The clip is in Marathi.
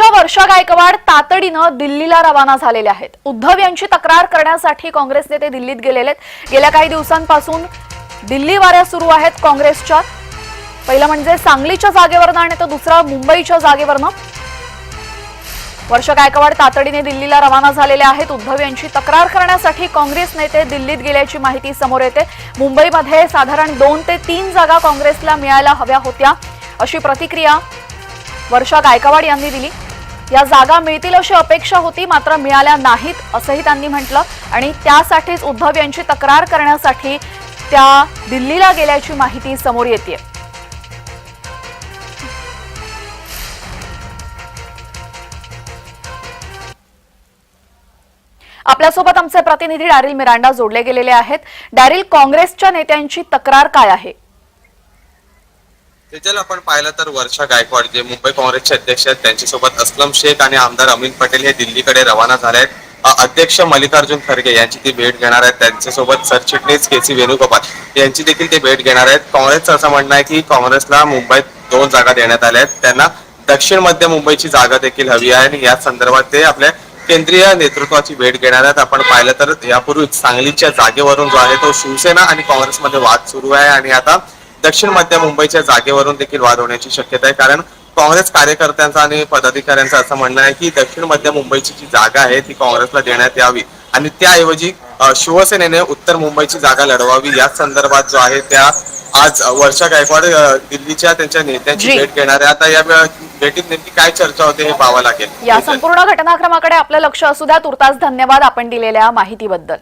काँग्रेसच्या वर्षा गायकवाड तातडीनं दिल्लीला रवाना झालेल्या आहेत. उद्धव यांची तक्रार करण्यासाठी काँग्रेस नेते दिल्लीत गेलेले आहेत. गेल्या काही दिवसांपासून दिल्ली वाऱ्या सुरू आहेत काँग्रेसच्या. पहिलं म्हणजे सांगलीच्या जागेवरनं आणि तर दुसरं मुंबईच्या जागेवरनं. वर्षा गायकवाड तातडीने दिल्लीला रवाना झालेले आहेत. उद्धव यांची तक्रार करण्यासाठी काँग्रेस नेते दिल्लीत गेल्याची माहिती समोर येते. मुंबईमध्ये साधारण दोन ते तीन जागा काँग्रेसला मिळायला हव्या होत्या अशी प्रतिक्रिया वर्षा गायकवाड यांनी दिली. या जागा मिळतील अशी अपेक्षा होती मात्र मिळाल्या नाहीत असंही त्यांनी म्हटलं. आणि त्यासाठीच उद्धव यांची तक्रार करण्यासाठी त्या दिल्लीला गेल्याची माहिती समोर येते आपल्यासोबत आमचे प्रतिनिधी डॅरिल मिरांडा जोडले गेलेले आहेत. डॅरिल काँग्रेसच्या नेत्यांची तक्रार काय आहे? तेजल आपण पाहिलं तर वर्षा गायकवाड जे मुंबई काँग्रेसचे अध्यक्ष आहेत त्यांच्यासोबत असलम शेख आणि आमदार अमिन पटेल हे दिल्लीकडे रवाना झाले आहेत. अध्यक्ष मल्लिकार्जुन खरगे यांची ती भेट घेणार आहेत. त्यांच्यासोबत सरचिटणीस के सी वेणुगोपाल यांची देखील ते भेट घेणार आहेत. काँग्रेसचं असं म्हणणं आहे की काँग्रेसला मुंबईत दोन जागा देण्यात आल्या आहेत. त्यांना दक्षिण मध्य मुंबईची जागा देखील हवी आहे आणि या संदर्भात ते आपल्या केंद्रीय नेतृत्वाची भेट घेणार आहेत. आपण पाहिलं तर यापूर्वी सांगलीच्या जागेवरून जो आहे तो शिवसेना आणि काँग्रेसमध्ये वाद सुरू आहे आणि आता दक्षिण मध्य मुंबईच्या जागेवरून देखील वाद होण्याची शक्यता आहे. कारण काँग्रेस कार्यकर्त्यांचं आणि पदाधिकाऱ्यांचं असं म्हणणं आहे की दक्षिण मध्य मुंबईची जी जागा आहे ती काँग्रेसला देण्यात यावी. आणि त्याऐवजी शिवसेनेने उत्तर मुंबईची जागा लढवावी. या संदर्भात जो आहे त्या आज वर्षा गायकवाड दिल्लीच्या त्यांच्या नेत्यांची. भेट घेणार आहे. आता या भेटीत नेमकी काय चर्चा होते हे पाहावं लागेल. या संपूर्ण घटनाक्रमाकडे आपलं लक्ष असू द्या. तुर्तास धन्यवाद आपण दिलेल्या माहितीबद्दल.